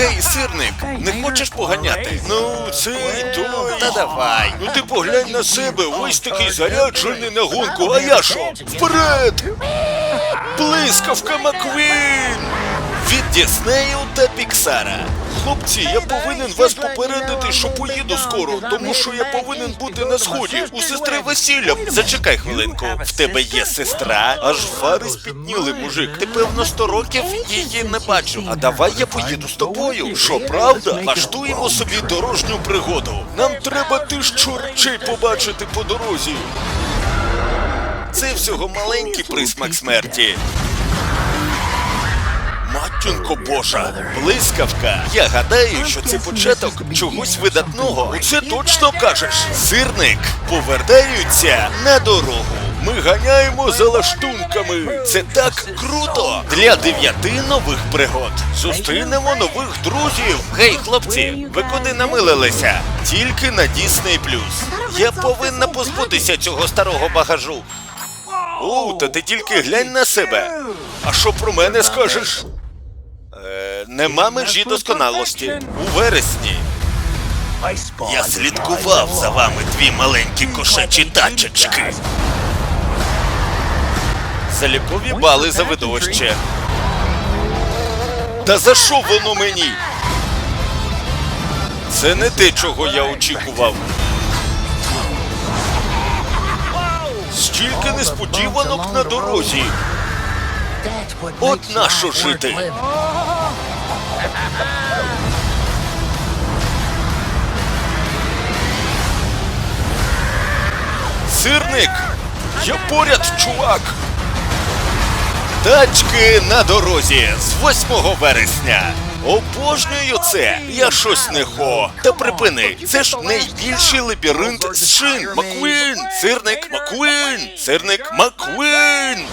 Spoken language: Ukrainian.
Гей, сирник, не хочеш поганяти? Ну, це той. Та давай. Ну ти поглянь на себе, ось такий заряджений на гонку, а я що? Вперед! Блискавка Маквін! Від Діснею та Піксара. Хлопці, я повинен вас попередити, що поїду скоро, тому що я повинен бути на сході. У сестри весілля. Зачекай хвилинку. В тебе є сестра, аж фари спітніли, мужик. Ти певно сто років її не бачив. А давай я поїду з тобою. Що, правда? Влаштуємо собі дорожню пригоду. Нам треба тиш чорчей побачити по дорозі. Це всього маленький присмак смерті. Матінко Божа, блискавка. Я гадаю, що це початок чогось видатного. Це точно кажеш. Сирник повертаються на дорогу. Ми ганяємо за лаштунками. Це так круто! Для дев'яти нових пригод. Зустрінемо нових друзів. Гей, хлопці, ви куди намилилися? Тільки на Disney+. Я повинна позбутися цього старого багажу. О, та ти тільки глянь на себе. А що про мене скажеш? Нема межі досконалості. У вересні. Я слідкував за вами, дві маленькі кошачі тачечки. Залікові бали за видовище. Та за що воно мені? Це не те, чого я очікував. Стільки несподіванок на дорозі. От нащо жити? Сирник! Я поряд, чувак! Тачки на дорозі з 8 вересня. Обожнюю це. Я щось не хо. Та припини, це ж найбільший лабіринт з шин. Маквін! Сирник Маквін! Сирник Маквін!